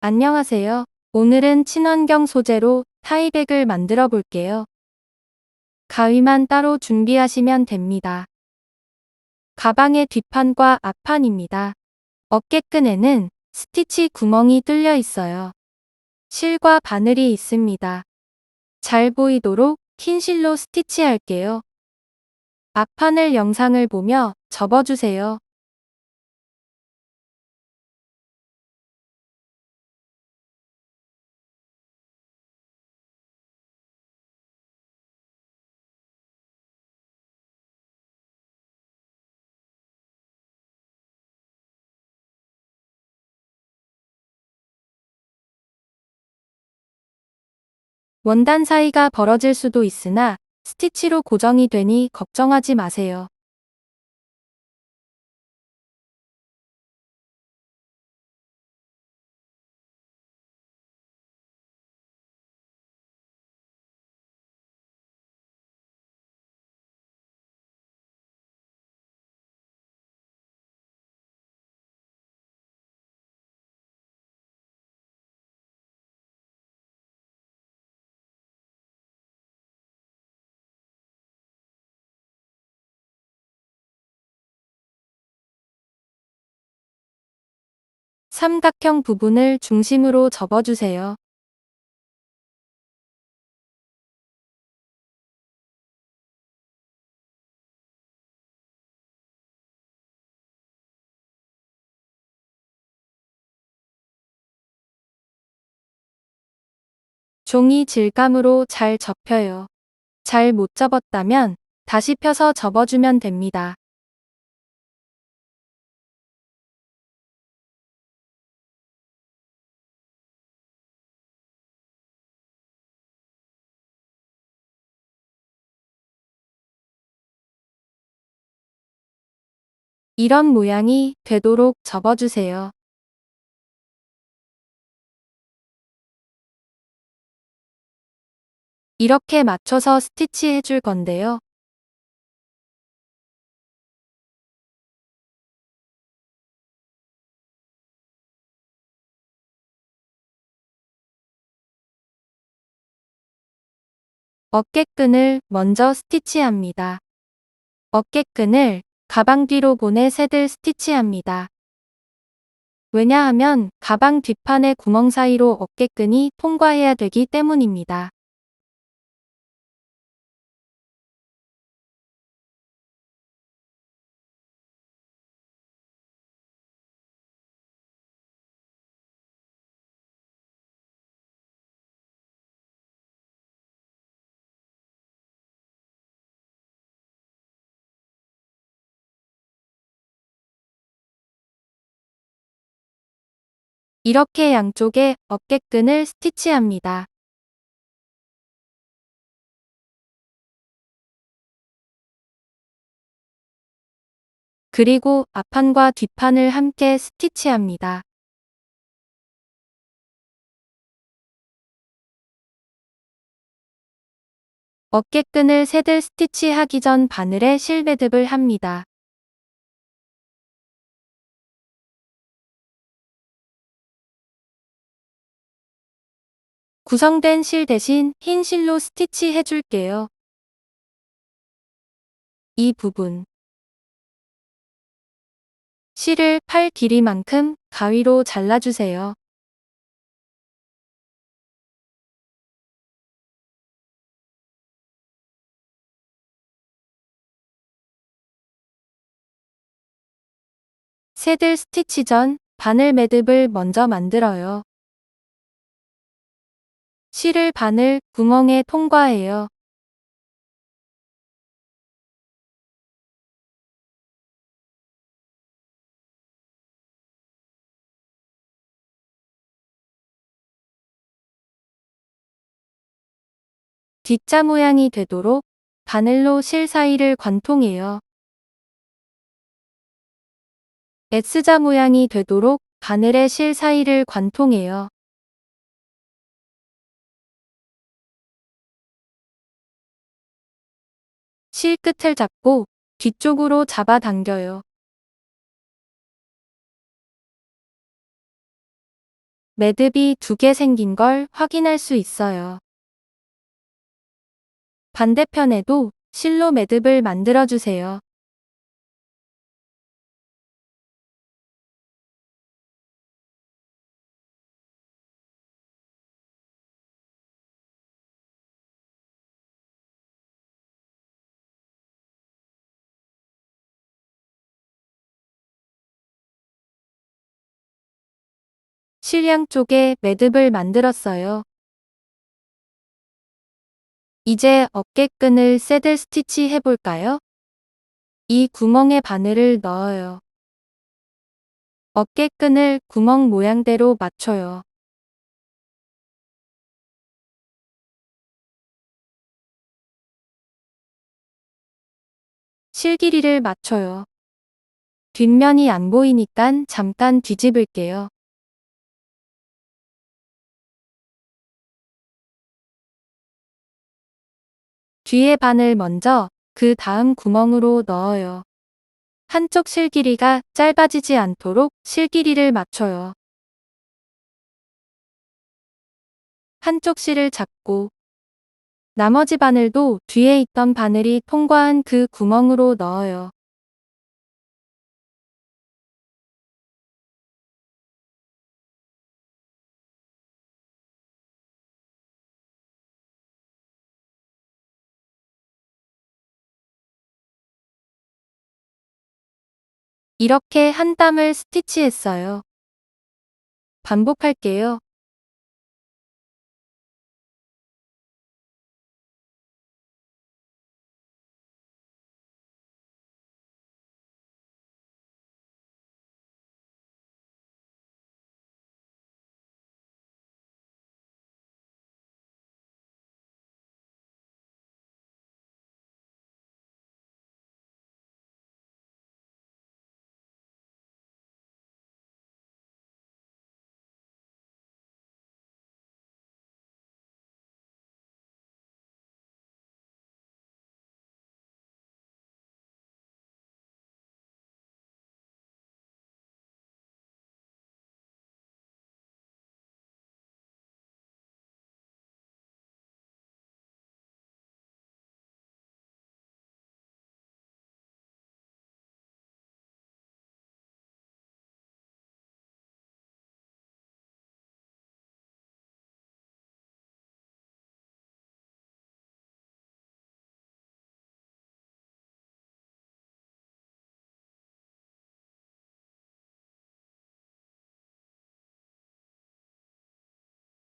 안녕하세요. 오늘은 친환경 소재로 타이백을 만들어 볼게요. 가위만 따로 준비하시면 됩니다. 가방의 뒷판과 앞판입니다. 어깨끈에는 스티치 구멍이 뚫려 있어요. 실과 바늘이 있습니다. 잘 보이도록 흰 실로 스티치할게요. 앞판을 영상을 보며 접어주세요. 원단 사이가 벌어질 수도 있으나 스티치로 고정이 되니 걱정하지 마세요. 삼각형 부분을 중심으로 접어주세요. 종이 질감으로 잘 접혀요. 잘 못 접었다면 다시 펴서 접어주면 됩니다. 이런 모양이 되도록 접어주세요. 이렇게 맞춰서 스티치 해줄 건데요. 어깨끈을 먼저 스티치합니다. 어깨끈을 가방 뒤로 보내 새들 스티치합니다. 왜냐하면 가방 뒷판의 구멍 사이로 어깨끈이 통과해야 되기 때문입니다. 이렇게 양쪽에 어깨끈을 스티치합니다. 그리고 앞판과 뒷판을 함께 스티치합니다. 어깨끈을 새들 스티치 하기 전 바늘에 실매듭을 합니다. 구성된 실 대신 흰 실로 스티치 해줄게요. 이 부분 실을 팔 길이만큼 가위로 잘라주세요. 새들 스티치 전 바늘 매듭을 먼저 만들어요. 실을 바늘 구멍에 통과해요. 뒷자 모양이 되도록 바늘로 실 사이를 관통해요. S자 모양이 되도록 바늘의 실 사이를 관통해요. 실 끝을 잡고 뒤쪽으로 잡아당겨요. 매듭이 두 개 생긴 걸 확인할 수 있어요. 반대편에도 실로 매듭을 만들어 주세요. 실양 쪽에 매듭을 만들었어요. 이제 어깨끈을 새들 스티치 해볼까요? 이 구멍에 바늘을 넣어요. 어깨끈을 구멍 모양대로 맞춰요. 실 길이를 맞춰요. 뒷면이 안 보이니깐 잠깐 뒤집을게요. 뒤에 반을 먼저 그 다음 구멍으로 넣어요. 한쪽 실 길이가 짧아지지 않도록 실 길이를 맞춰요. 한쪽 실을 잡고 나머지 바늘도 뒤에 있던 바늘이 통과한 그 구멍으로 넣어요. 이렇게 한 땀을 스티치했어요. 반복할게요.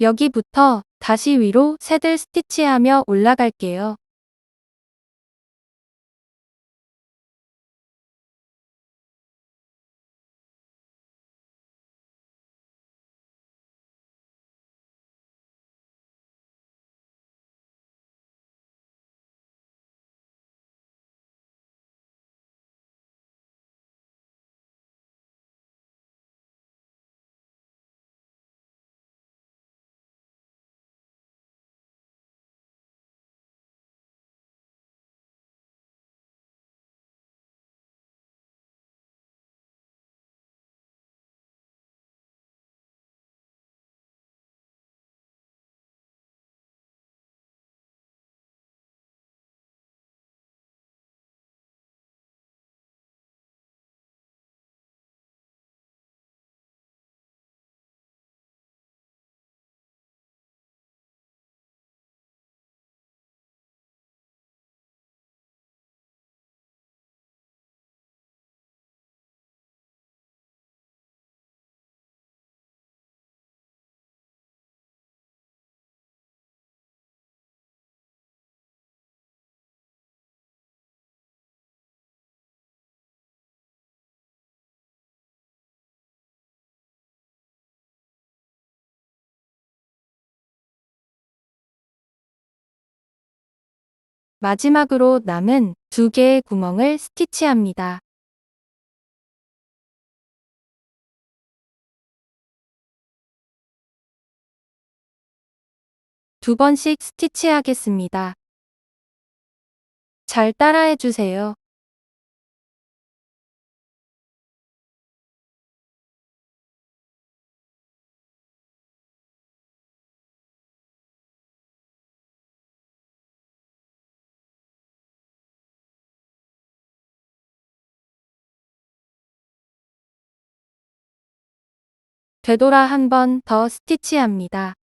여기부터 다시 위로 새들 스티치하며 올라갈게요. 마지막으로 남은 두 개의 구멍을 스티치합니다. 두 번씩 스티치 하겠습니다. 잘 따라해 주세요. 되돌아 한 번 더 스티치합니다.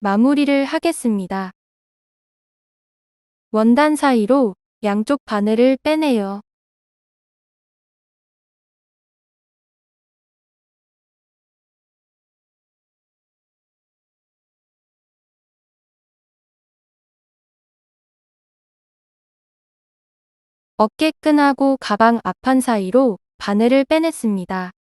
마무리를 하겠습니다. 원단 사이로 양쪽 바늘을 빼내요. 어깨끈하고 가방 앞판 사이로 바늘을 빼냈습니다.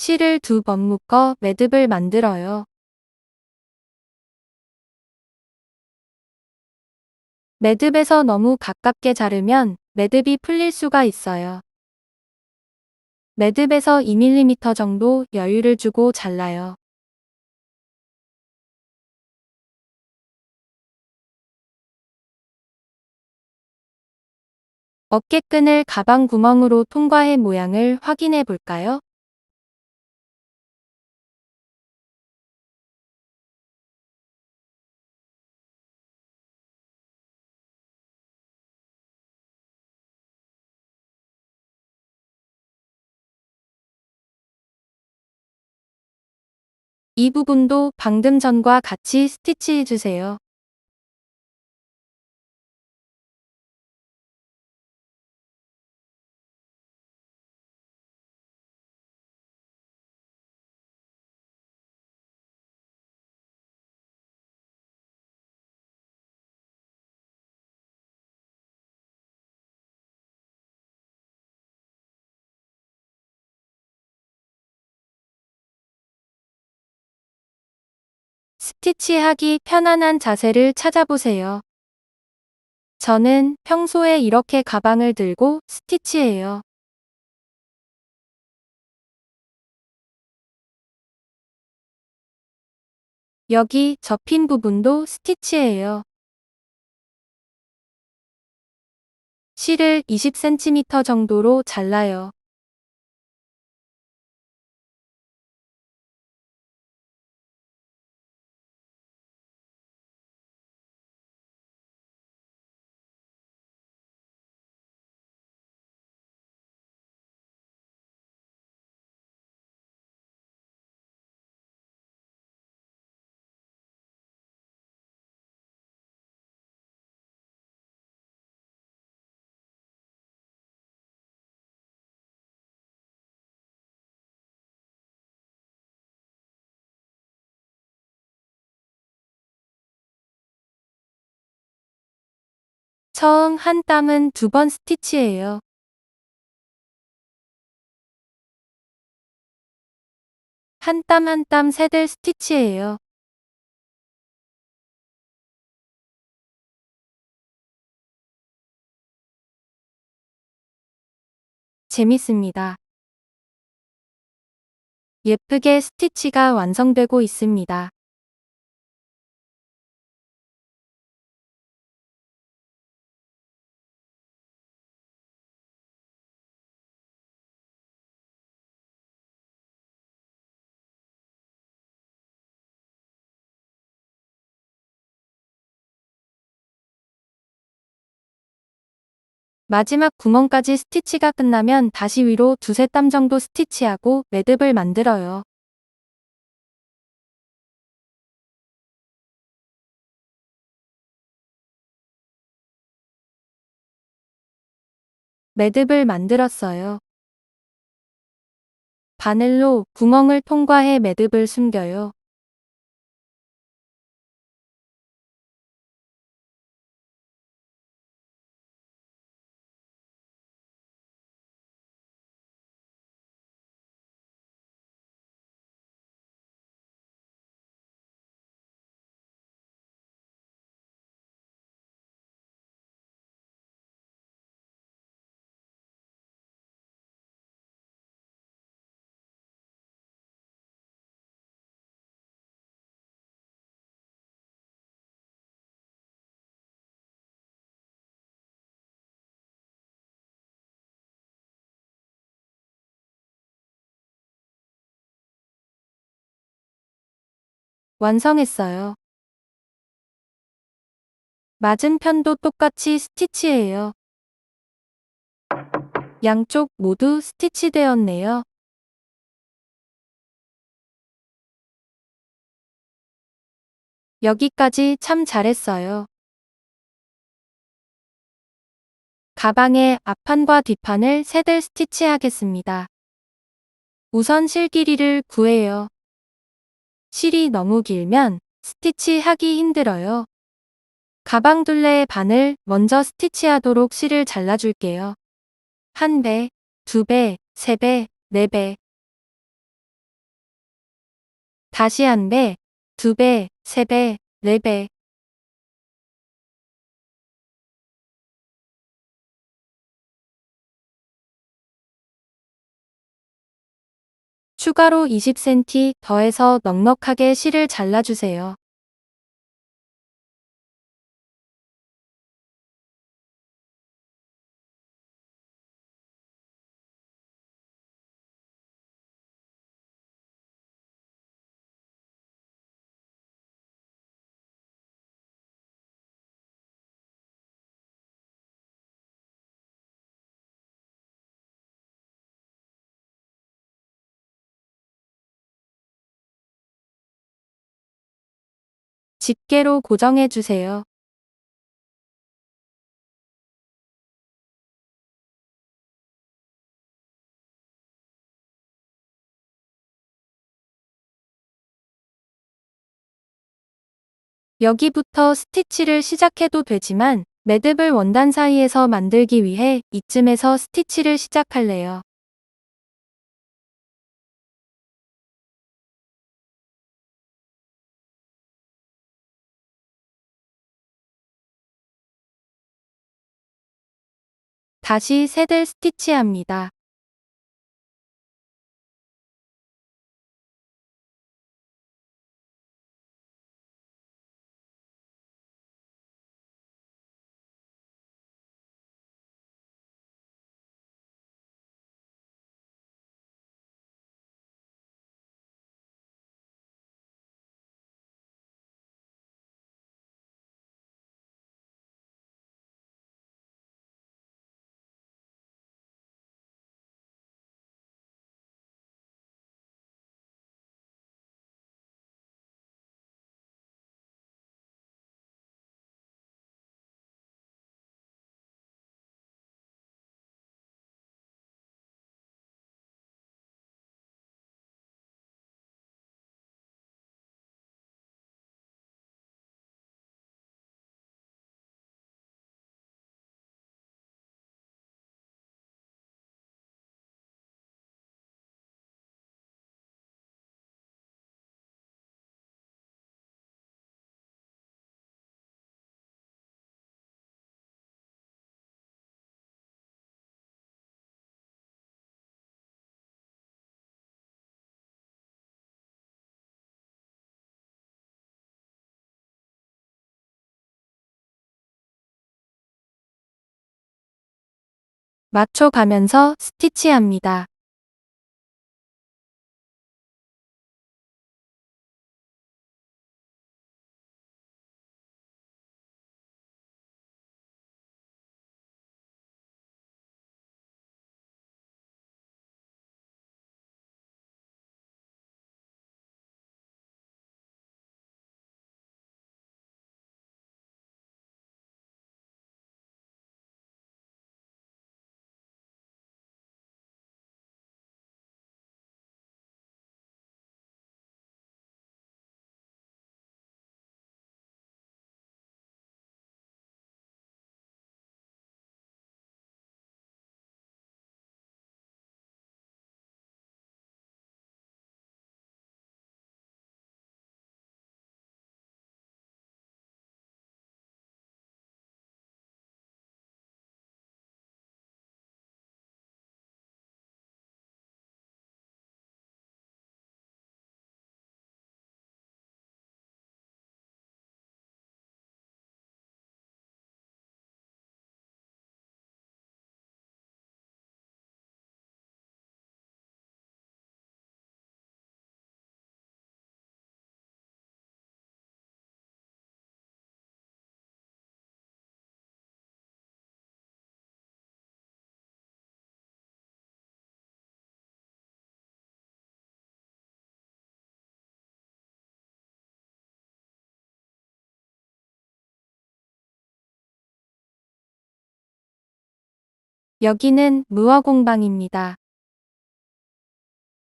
실을 두 번 묶어 매듭을 만들어요. 매듭에서 너무 가깝게 자르면 매듭이 풀릴 수가 있어요. 매듭에서 2mm 정도 여유를 주고 잘라요. 어깨끈을 가방 구멍으로 통과해 모양을 확인해 볼까요? 이 부분도 방금 전과 같이 스티치해 주세요. 스티치하기 편안한 자세를 찾아보세요. 저는 평소에 이렇게 가방을 들고 스티치해요. 여기 접힌 부분도 스티치해요. 실을 20cm 정도로 잘라요. 처음 한 땀은 두 번 스티치해요. 한 땀 한 땀 세들 스티치해요. 재밌습니다. 예쁘게 스티치가 완성되고 있습니다. 마지막 구멍까지 스티치가 끝나면 다시 위로 두세 땀 정도 스티치하고 매듭을 만들어요. 매듭을 만들었어요. 바늘로 구멍을 통과해 매듭을 숨겨요. 완성했어요. 맞은편도 똑같이 스티치해요. 양쪽 모두 스티치 되었네요. 여기까지 참 잘했어요. 가방의 앞판과 뒷판을 새들 스티치 하겠습니다. 우선 실 길이를 구해요. 실이 너무 길면 스티치 하기 힘들어요. 가방 둘레의 반을 먼저 스티치하도록 실을 잘라줄게요. 한 배, 두 배, 세 배, 네 배. 다시 한 배, 두 배, 세 배, 네 배. 추가로 20cm 더해서 넉넉하게 실을 잘라주세요. 집게로 고정해 주세요. 여기부터 스티치를 시작해도 되지만 매듭을 원단 사이에서 만들기 위해 이쯤에서 스티치를 시작할래요. 다시 새들 스티치합니다. 맞춰가면서 스티치합니다. 여기는 무어공방입니다.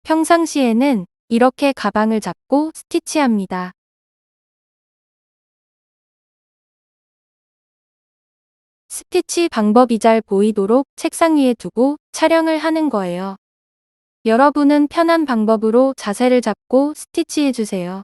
평상시에는 이렇게 가방을 잡고 스티치합니다. 스티치 방법이 잘 보이도록 책상 위에 두고 촬영을 하는 거예요. 여러분은 편한 방법으로 자세를 잡고 스티치해주세요.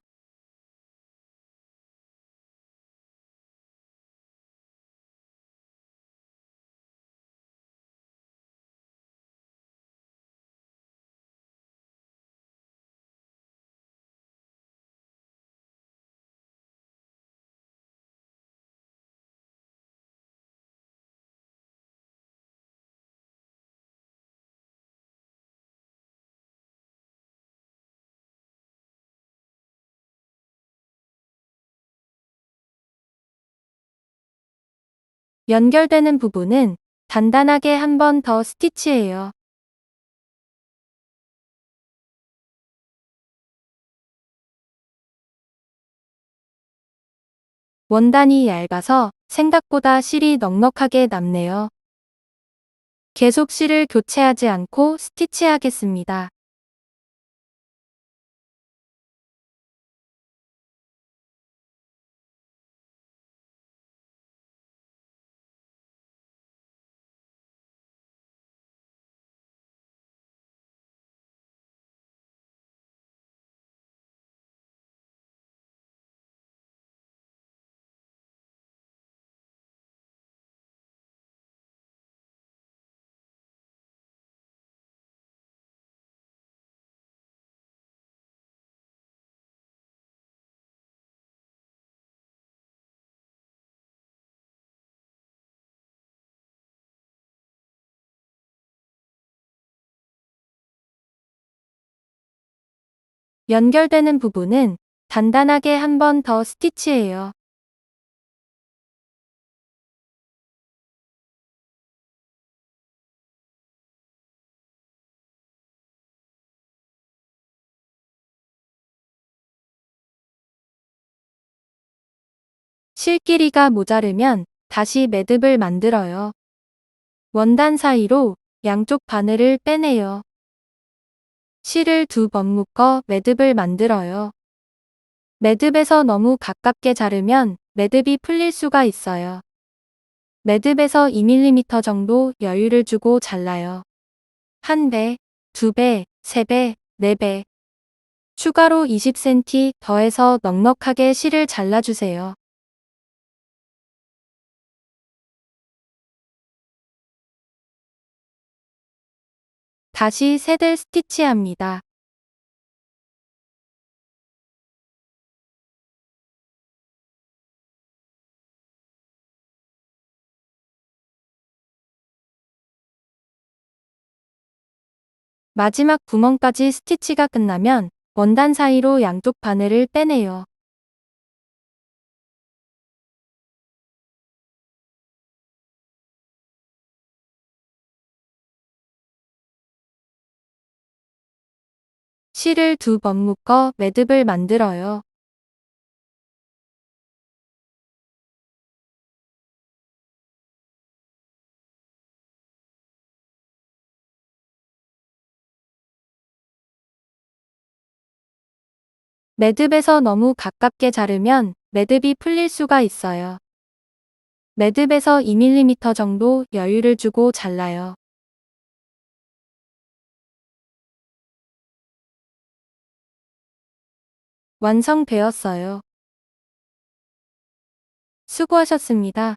연결되는 부분은 단단하게 한 번 더 스티치해요. 원단이 얇아서 생각보다 실이 넉넉하게 남네요. 계속 실을 교체하지 않고 스티치하겠습니다. 연결되는 부분은 단단하게 한 번 더 스티치해요. 실 길이가 모자르면 다시 매듭을 만들어요. 원단 사이로 양쪽 바늘을 빼내요. 실을 두 번 묶어 매듭을 만들어요. 매듭에서 너무 가깝게 자르면 매듭이 풀릴 수가 있어요. 매듭에서 2mm 정도 여유를 주고 잘라요. 한 배, 두 배, 세 배, 네 배. 추가로 20cm 더해서 넉넉하게 실을 잘라주세요. 다시 새들 스티치합니다. 마지막 구멍까지 스티치가 끝나면 원단 사이로 양쪽 바늘을 빼내요. 실을 두 번 묶어 매듭을 만들어요. 매듭에서 너무 가깝게 자르면 매듭이 풀릴 수가 있어요. 매듭에서 2mm 정도 여유를 주고 잘라요. 완성되었어요. 수고하셨습니다.